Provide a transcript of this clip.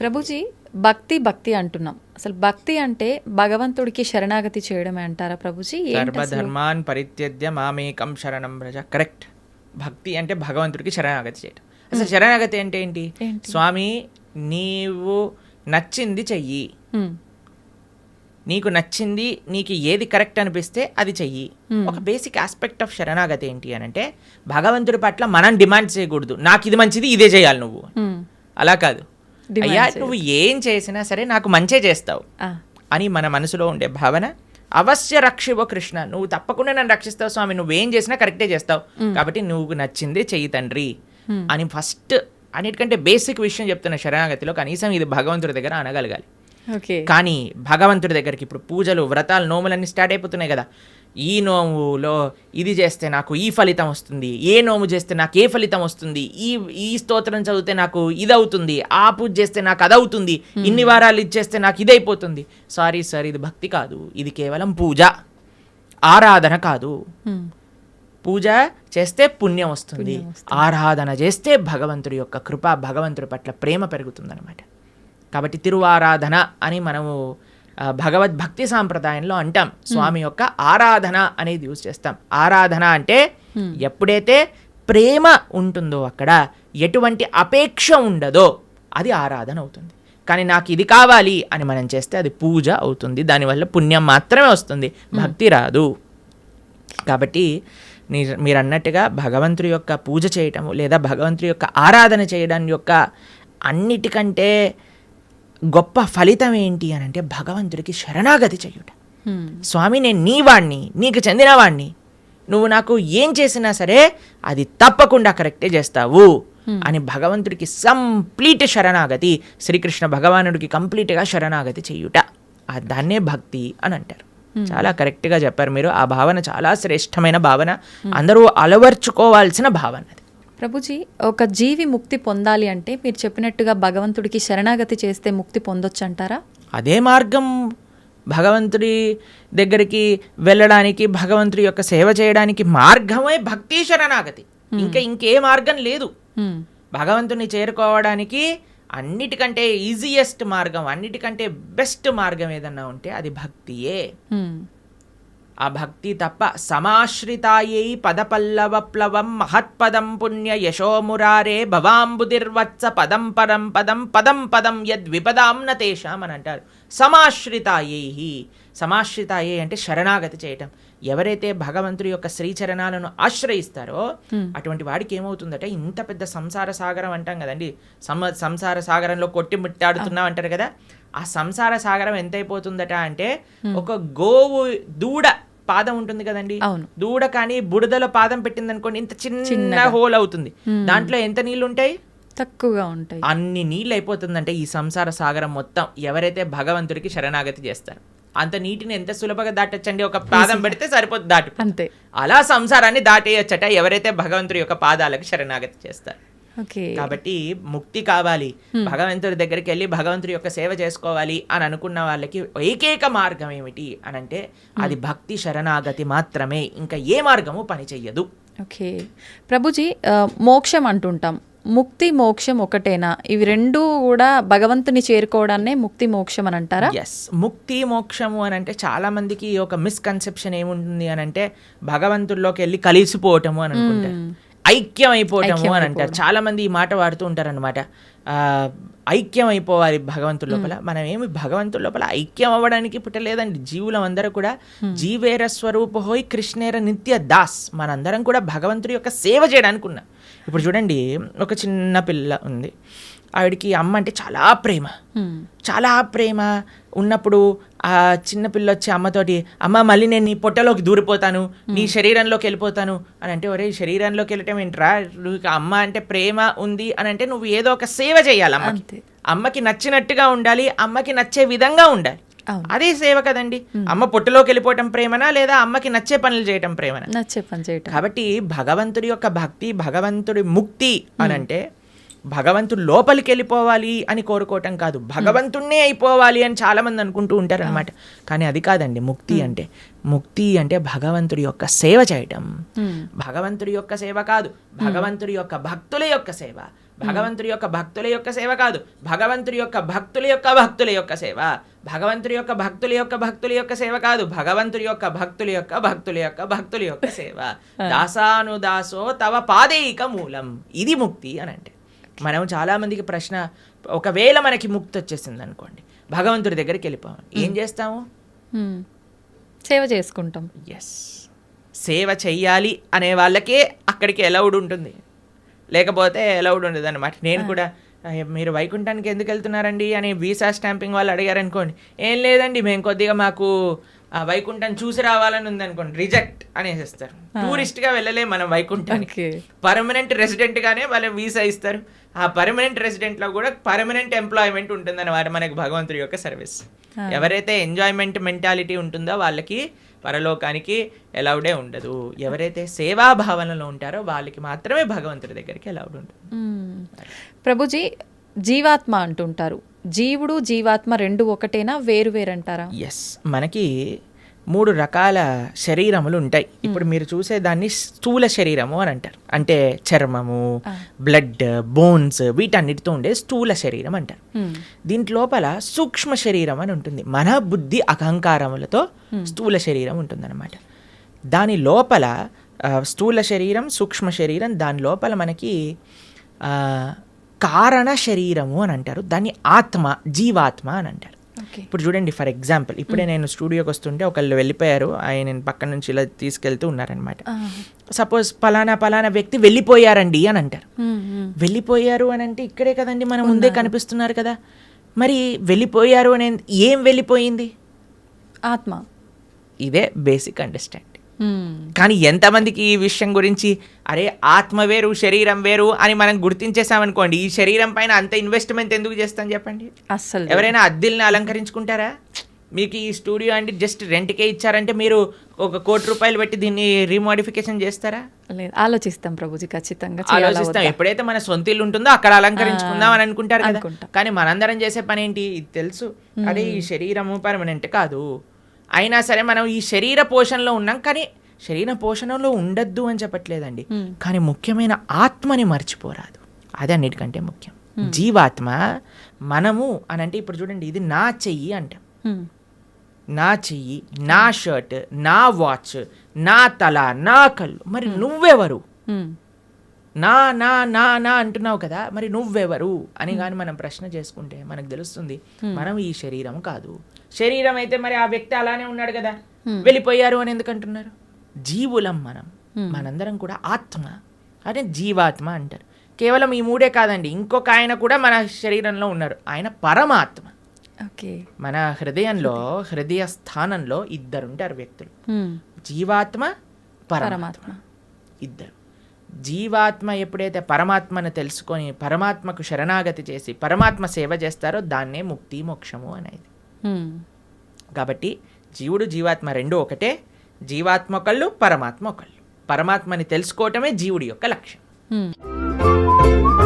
ప్రభుజీ భక్తి భక్తి అంటున్నాం. అసలు భక్తి అంటే భగవంతుడికి శరణాగతి చేయడమే అంటారా ప్రభుజీ? సర్వధర్మాన్ పరిత్యజ్య మామేకం శరణం వ్రజ. కరెక్ట్. భక్తి అంటే భగవంతుడికి శరణాగతి చేయటం. అసలు శరణాగతి అంటే ఏంటి? స్వామి నీవు నచ్చింది చెయ్యి. నీకు నచ్చింది నీకు ఏది కరెక్ట్ అనిపిస్తే అది చెయ్యి. ఒక బేసిక్ ఆస్పెక్ట్ ఆఫ్ శరణాగతి ఏంటి అని అంటే భగవంతుడి పట్ల మనం డిమాండ్ చేయకూడదు. నాకు ఇది మంచిది ఇదే చేయాలి నువ్వు. అలా కాదు. అయ్యా నువ్వు ఏం చేసినా సరే నాకు మంచే చేస్తావు. అని మన మనసులో ఉండే భావన అవశ్య రక్షివో కృష్ణ నువ్వు తప్పకుండా నన్ను రక్షిస్తావు స్వామి నువ్వేం చేసినా కరెక్టే చేస్తావు. కాబట్టి నువ్వు నచ్చిందే చెయ్యి తండ్రి. అని ఫస్ట్ అన్నిటికంటే బేసిక్ విషయం చెప్తున్న శరణాగతిలో కనీసం ఇది భగవంతుడి దగ్గర అనగలగాలి. కానీ భగవంతుడి దగ్గరికి ఇప్పుడు పూజలు వ్రతాలు నోములన్నీ స్టార్ట్ అయిపోతున్నాయి కదా. ఈ నోములో ఇది చేస్తే నాకు ఈ ఫలితం వస్తుంది ఏ నోము చేస్తే నాకు ఏ ఫలితం వస్తుంది ఈ ఈ స్తోత్రం చదివితే నాకు ఇది అవుతుంది ఆ పూజ చేస్తే నాకు అది అవుతుంది ఇన్ని వారాలు ఇది చేస్తే నాకు ఇది అయిపోతుంది సారీ సార్ ఇది భక్తి కాదు ఇది కేవలం పూజ ఆరాధన కాదు. హ్మ్. పూజ చేస్తే పుణ్యం వస్తుంది. ఆరాధన చేస్తే భగవంతుడి యొక్క కృప భగవంతుడి పట్ల ప్రేమ పెరుగుతుందన్నమాట. కాబట్టి తిరువారాధన అని మనము భగవద్భక్తి సాంప్రదాయంలో అంటాం. స్వామి యొక్క ఆరాధన అనేది యూజ్ చేస్తాం. ఆరాధన అంటే ఎప్పుడైతే ప్రేమ ఉంటుందో అక్కడ ఎటువంటి అపేక్ష ఉండదో అది ఆరాధన అవుతుంది. కానీ నాకు ఇది కావాలి అని మనం చేస్తే అది పూజ అవుతుంది. దానివల్ల పుణ్యం మాత్రమే వస్తుంది. భక్తి రాదు. కాబట్టి మీరు అన్నట్టుగా భగవంతుడి యొక్క పూజ చేయటము లేదా భగవంతుడి యొక్క ఆరాధన చేయడం యొక్క అన్నిటికంటే గొప్ప ఫలితం ఏంటి అని అంటే భగవంతుడికి శరణాగతి చేయుట. హ్మ్. స్వామి నేను నీ వాణ్ణి నీకు చెందినవాణ్ణి నువ్వు నాకు ఏం చేసినా సరే అది తప్పకుండా కరెక్టే చేస్తావు అని భగవంతుడికి కంప్లీట్ శరణాగతి శ్రీకృష్ణ భగవానుడికి కంప్లీట్గా శరణాగతి చేయుట. ఆ దాన్నే భక్తి అని అంటారు. చాలా కరెక్ట్గా చెప్పారు మీరు. ఆ భావన చాలా శ్రేష్టమైన భావన. అందరూ అలవర్చుకోవాల్సిన భావన. ప్రభుజీ ఒక జీవి ముక్తి పొందాలి అంటే మీరు చెప్పినట్టుగా భగవంతుడికి శరణాగతి చేస్తే ముక్తి పొందొచ్చు అంటారా అదే మార్గం. భగవంతుడి దగ్గరికి వెళ్ళడానికి భగవంతుడి యొక్క సేవ చేయడానికి మార్గమే భక్తి శరణాగతి. ఇంకా ఇంకే మార్గం లేదు. భగవంతుని చేరుకోవడానికి అన్నిటికంటే ఈజియెస్ట్ మార్గం అన్నిటికంటే బెస్ట్ మార్గం ఏదన్నా ఉంటే అది భక్తియే. ఆ భక్తి తప్ప సమాశ్రితాయై పదపల్లవ ప్లవం మహత్పదం పుణ్య యశోమురారే భవాంబుదిర్వత్స పదం పరం పదం పదం పదం యద్విపదాం నతేషాం అని అంటారు. సమాశ్రితాయై సమాశ్రితాయే అంటే శరణాగతి చేయటం. ఎవరైతే భగవంతుడి యొక్క శ్రీచరణాలను ఆశ్రయిస్తారో అటువంటి వాడికి ఏమవుతుందట? ఇంత పెద్ద సంసార సాగరం అంటాం కదండి. సమ సంసార సాగరంలో కొట్టి ముట్టాడుతున్నాం అంటారు కదా. ఆ సంసార సాగరం ఎంత అయిపోతుందట అంటే ఒక గోవు దూడ పాదం ఉంటుంది కదండి? అవును. దూడ కానీ బుడదలో పాదం పెట్టింది అనుకోండి ఇంత చిన్న హోల్ అవుతుంది. దాంట్లో ఎంత నీళ్ళు ఉంటాయి తక్కువగా ఉంటాయి. అన్ని నీళ్ళు అయిపోతుందంటే ఈ సంసార సాగరం మొత్తం ఎవరైతే భగవంతుడికి శరణాగతి చేస్తారు. అంత నీటిని ఎంత సులభంగా దాటొచ్చండి? ఒక పాదం పెడితే సరిపోతుంది దాటి అంతే. అలా సంసారాన్ని దాటేయచ్చట ఎవరైతే భగవంతుడి యొక్క పాదాలకు శరణాగతి చేస్తారు. కాబట్టి ముక్తి కావాలి. భగవంతుడి దగ్గరికి వెళ్ళి భగవంతుడి యొక్క సేవ చేసుకోవాలి అని అనుకున్న వాళ్ళకి ఏకైక మార్గం ఏమిటి అని అంటే అది భక్తి శరణాగతి మాత్రమే. ఇంకా ఏ మార్గము పని చెయ్యదు. ఓకే. ప్రభుజీ మోక్షం అంటుంటాం. ముక్తి మోక్షం ఒకటేనా? ఇవి రెండు కూడా భగవంతుని చేరుకోవడాన్నే ముక్తి మోక్షం అని అంటారా? ఎస్ ముక్తి మోక్షము అని అంటే చాలా మందికి ఒక మిస్కన్సెప్షన్ ఏముంటుంది అని అంటే భగవంతుల్లోకి వెళ్ళి కలిసిపోవటము అని అనుకుంటారు ఐక్యం అయిపోవటము అని అంటారు. చాలా మంది ఈ మాట వాడుతూ ఉంటారు అనమాట ఐక్యం అయిపోవాలి భగవంతుడి లోపల. మనం ఏమి భగవంతుడి లోపల ఐక్యం అవ్వడానికి పుట్టలేదండి. జీవులం అందరూ కూడా జీవేర స్వరూప హోయ్ కృష్ణేర నిత్య దాస్. మనందరం కూడా భగవంతుడి యొక్క సేవ చేయడానికి ఉన్నాం ఇప్పుడు చూడండి ఒక చిన్న పిల్ల ఉంది. ఆవిడకి అమ్మ అంటే చాలా ప్రేమ. చాలా ప్రేమ. ఉన్నప్పుడు ఆ చిన్న పిల్ల వచ్చి అమ్మతోటి అమ్మ మళ్ళీ నేను నీ పొట్టలోకి దూరిపోతాను నీ శరీరంలోకి వెళ్ళిపోతాను. అని అంటే ఒరే శరీరంలోకి వెళ్ళటం ఏంట్రా? నువ్వు అమ్మ అంటే ప్రేమ ఉంది అని అంటే నువ్వు ఏదో ఒక సేవ చేయాలి అమ్మకి. అమ్మకి నచ్చినట్టుగా ఉండాలి అమ్మకి నచ్చే విధంగా ఉండాలి. అదే సేవ కదండి. అమ్మ పొట్టలోకి వెళ్ళిపోవటం ప్రేమనా లేదా అమ్మకి నచ్చే పనులు చేయటం ప్రేమనా? నచ్చే పని చేయటం. కాబట్టి భగవంతుడి యొక్క భక్తి భగవంతుడి ముక్తి అని అంటే భగవంతుడు లోపలికి వెళ్ళిపోవాలి అని కోరుకోవటం కాదు. భగవంతుణ్ణే అయిపోవాలి అని చాలా మంది అనుకుంటూ ఉంటారు అనమాట కానీ అది కాదండి ముక్తి అంటే. ముక్తి అంటే భగవంతుడి యొక్క సేవ చేయటం. భగవంతుడి యొక్క సేవ కాదు. భగవంతుడి యొక్క భక్తుల యొక్క సేవ. భగవంతుడి యొక్క భక్తుల యొక్క సేవ కాదు. భగవంతుడి యొక్క భక్తుల యొక్క భక్తుల యొక్క సేవ. భగవంతుడి యొక్క భక్తుల యొక్క భక్తుల యొక్క సేవ కాదు. భగవంతుడి యొక్క భక్తుల యొక్క భక్తుల యొక్క భక్తుల యొక్క సేవ. దాసానుదాసో తవ పాదేయిక మూలం. ఇది ముక్తి అని అంటే. మనం చాలా మందికి ప్రశ్న ఒకవేళ మనకి ముక్తి వచ్చేసింది అనుకోండి భగవంతుడి దగ్గరికి వెళ్ళిపోవాలి. ఏం చేస్తాము. సేవ చేసుకుంటాం. ఎస్ సేవ చెయ్యాలి అనే వాళ్ళకే అక్కడికి ఎలౌడ్ ఉంటుంది. లేకపోతే ఎలౌడ్ ఉండదు అనమాట నేను కూడా "అయ్య, మీరు వైకుంఠానికి ఎందుకు వెళ్తున్నారండి అని వీసా స్టాంపింగ్ వాళ్ళు అడిగారు అనుకోండి ఏం లేదండి మేము కొద్దిగా మాకు ఆ వైకుంఠం చూసి రావాలని ఉంది అనుకోండి రిజెక్ట్ అనేసిస్తారు. టూరిస్ట్గా వెళ్ళలేం మనం వైకుంఠానికి. పర్మనెంట్ రెసిడెంట్ గానే వాళ్ళు వీసా ఇస్తారు. ఆ పర్మనెంట్ రెసిడెంట్లో కూడా పర్మనెంట్ ఎంప్లాయ్మెంట్ అన్నమాట మనకి భగవంతుడి యొక్క సర్వీస్. ఎవరైతే ఎంజాయ్మెంట్ మెంటాలిటీ ఉంటుందో వాళ్ళకి పరలోకానికి ఎలౌడే ఉండదు. ఎవరైతే సేవా భావనలో ఉంటారో వాళ్ళకి మాత్రమే భగవంతుడి దగ్గరికి ఎలౌడ్ ఉంటుంది. ప్రభుజీ జీవాత్మ అంటుంటారు. జీవుడు జీవాత్మ రెండు ఒకటేనా? వేరు వేరంటారా? ఎస్ మనకి మూడు రకాల శరీరములు ఉంటాయి. ఇప్పుడు మీరు చూసే దాన్ని స్థూల శరీరము అని అంటారు. అంటే చర్మము బ్లడ్ బోన్స్ వీటన్నిటితో ఉండే స్థూల శరీరం అంటారు. మ్మ్. దీంట్ లోపల సూక్ష్మ శరీరం అని ఉంటుంది. మన బుద్ధి అహంకారములతో స్థూల శరీరం ఉంటుందన్నమాట. దాని లోపల స్థూల శరీరం సూక్ష్మ శరీరం దాని లోపల మనకి కారణ శరీరము అని అంటారు. దాన్ని ఆత్మ జీవాత్మ అని అంటారు. ఇప్పుడు చూడండి ఫర్ ఎగ్జాంపుల్ ఇప్పుడే నేను స్టూడియోకి వస్తుంటే ఒకళ్ళు వెళ్ళిపోయారు ఆయన పక్క నుంచి ఇలా తీసుకెళ్తూ ఉన్నారనమాట. సపోజ్ పలానా పలానా వ్యక్తి వెళ్ళిపోయారండి అని అంటారు మ్మ్. మ్మ్. వెళ్ళిపోయారు అని అంటే ఇక్కడే కదండి మన ముందే కనిపిస్తున్నారు కదా మరి వెళ్ళిపోయారు అని ఏం వెళ్ళిపోయింది ఆత్మ ఇదే బేసిక్ అండర్స్టాండింగ్ మ్మ్. కానీ ఎంతమందికి ఈ విషయం గురించి అరే ఆత్మ వేరు శరీరం వేరు అని మనం గుర్తించేసామనుకోండి ఈ శరీరం పైన అంత ఇన్వెస్ట్మెంట్ ఎందుకు చేస్తాం చెప్పండి? అస్సలు. ఎవరైనా అద్దెల్ని అలంకరించుకుంటారా? మీకు ఈ స్టూడియో అంటే జస్ట్ రెంట్కే ఇచ్చారంటే మీరు ఒక కోటి రూపాయలు పెట్టి దీన్ని రీమోడిఫికేషన్ చేస్తారా? లేదు ఆలోచిస్తాం ప్రభుజీ ఖచ్చితంగా ఆలోచిస్తాం? ఎప్పుడైతే మన సొంత ఇల్లు ఉంటుందో అక్కడ అలంకరించుకుందాం అని అనుకుంటారు కదా. కానీ మనందరం చేసే పని ఏంటి? ఇది తెలుసు. అదే ఈ శరీరము పర్మనెంట్ కాదు. అయినా సరే మనం ఈ శరీర పోషణలో ఉన్నాం కానీ శరీర పోషణలో ఉండద్దు అని చెప్పట్లేదండి. కానీ ముఖ్యమైన ఆత్మని మర్చిపోరాదు. అది అన్నిటికంటే ముఖ్యం. జీవాత్మ మనము అని అంటే ఇప్పుడు చూడండి ఇది నా చెయ్యి అంటాం. నా చెయ్యి నా షర్ట్ నా వాచ్ నా తల నా కళ్ళు. మరి నువ్వెవరు. నా నా నా నా అంటున్నావు కదా మరి నువ్వెవరు? అని కానీ మనం ప్రశ్న చేసుకుంటే మనకు తెలుస్తుంది మనం ఈ శరీరం కాదు. శరీరం అయితే మరి ఆ వ్యక్తి అలానే ఉన్నాడు కదా. వెళ్ళిపోయారు అని ఎందుకు అంటున్నారు జీవులం మనం. మనందరం కూడా ఆత్మ. అంటే జీవాత్మ అంటారు. కేవలం ఈ మూడే కాదండి. ఇంకొక ఆయన కూడా మన శరీరంలో ఉన్నారు. ఆయన పరమాత్మ. ఓకే. మన హృదయంలో హృదయ స్థానంలో ఇద్దరు ఉంటారు వ్యక్తులు. జీవాత్మ పరమాత్మ. ఇద్దరు. జీవాత్మ ఎప్పుడైతే పరమాత్మను తెలుసుకొని పరమాత్మకు శరణాగతి చేసి పరమాత్మ సేవ చేస్తారో దాన్నే ముక్తి మోక్షము అనేది. Hmm. కాబట్టి జీవుడు జీవాత్మ రెండు ఒకటే జీవాత్మ ఒకళ్ళు పరమాత్మ ఒకళ్ళు పరమాత్మని తెలుసుకోవటమే జీవుడి యొక్క లక్ష్యం. Hmm.